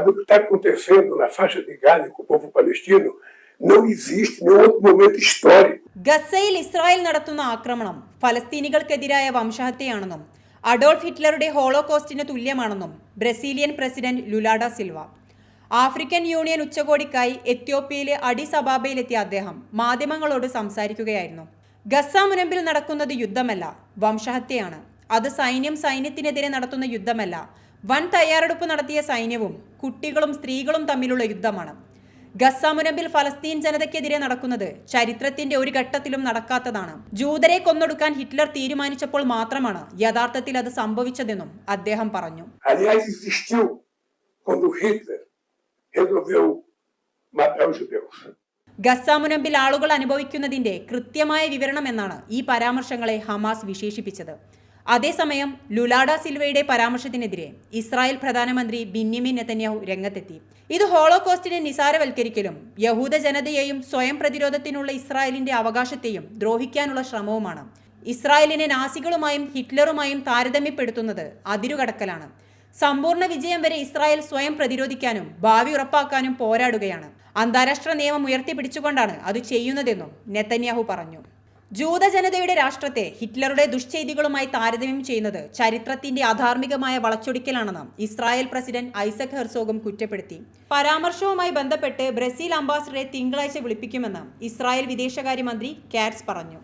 Mas o que está acontecendo na faixa de Gaza com o povo palestino? Não existe nenhum outro momento histórico. ഗസയിൽ Israel നടത്തുന്ന ആക്രമണം ഫലസ്തീനികൾക്കെതിരായ വംശഹത്യയാണെന്നും Adolf ഹിറ്റ്ലറുടെ ഹോളോകോസ്റ്റിന് തുല്യമാണെന്നും Brazilian president Lula da Silva. African Union ഉച്ചകോടിക്കായി എത്യോപ്യയിലെ Addis അബാബയിലെത്തിയ അദ്ദേഹം മാധ്യമങ്ങളോട് സംസാരിക്കുകയായിരുന്നു. ഗസ മുനമ്പിൽ നടക്കുന്നത് യുദ്ധമല്ല വംശഹത്യയാണ്. അത് സൈന്യം സൈന്യത്തിനെതിരെ നടത്തുന്ന യുദ്ധമല്ല വൻ തയ്യാറെടുപ്പ് നടത്തിയ സൈന്യവും കുട്ടികളും സ്ത്രീകളും തമ്മിലുള്ള യുദ്ധമാണ്. ഗസ മുനമ്പിൽ ഫലസ്തീൻ ജനതയ്ക്കെതിരെ നടക്കുന്നത് ചരിത്രത്തിന്റെ ഒരു ഘട്ടത്തിലും നടക്കാത്തതാണ്. ജൂതരെ കൊന്നൊടുക്കാൻ ഹിറ്റ്ലർ തീരുമാനിച്ചപ്പോൾ മാത്രമാണ് യഥാർത്ഥത്തിൽ അത് സംഭവിച്ചതെന്നും അദ്ദേഹം പറഞ്ഞു. ഗസ മുനമ്പിൽ ആളുകൾ അനുഭവിക്കുന്നതിന്റെ കൃത്യമായ വിവരണം എന്നാണ് ഈ പരാമർശങ്ങളെ ഹമാസ് വിശേഷിപ്പിച്ചത്. അതേസമയം ലുലാഡ സിൽവയുടെ പരാമർശത്തിനെതിരെ ഇസ്രായേൽ പ്രധാനമന്ത്രി ബിന്യമിൻ നെതന്യാഹു രംഗത്തെത്തി. ഇത് ഹോളോകോസ്റ്റിനെ നിസാരവൽക്കരിക്കലും യഹൂദ ജനതയെയും സ്വയം പ്രതിരോധത്തിനുള്ള ഇസ്രായേലിന്റെ അവകാശത്തെയും ദ്രോഹിക്കാനുള്ള ശ്രമവുമാണ്. ഇസ്രായേലിനെ നാസികളുമായും ഹിറ്റ്ലറുമായും താരതമ്യപ്പെടുത്തുന്നത് അതിരുകടക്കലാണ്. സമ്പൂർണ വിജയം വരെ ഇസ്രായേൽ സ്വയം പ്രതിരോധിക്കാനും ഭാവി ഉറപ്പാക്കാനും പോരാടുകയാണ്. അന്താരാഷ്ട്ര നിയമം ഉയർത്തിപ്പിടിച്ചുകൊണ്ടാണ് അത് ചെയ്യുന്നതെന്നും നെതന്യാഹു പറഞ്ഞു. ജൂത ജനതയുടെ രാഷ്ട്രത്തെ ഹിറ്റ്ലറുടെ ദുഷ്ചെയ്തികളുമായി താരതമ്യം ചെയ്യുന്നത് ചരിത്രത്തിന്റെ അധാർമികമായ വളച്ചൊടിക്കലാണെന്ന് ഇസ്രായേൽ പ്രസിഡന്റ് ഐസക് ഹെർസോഗും കുറ്റപ്പെടുത്തി. പരാമർശവുമായി ബന്ധപ്പെട്ട് ബ്രസീൽ അംബാസിഡറെ തിങ്കളാഴ്ച വിളിപ്പിക്കുമെന്ന് ഇസ്രായേൽ വിദേശകാര്യമന്ത്രി കാറ്റ്സ് പറഞ്ഞു.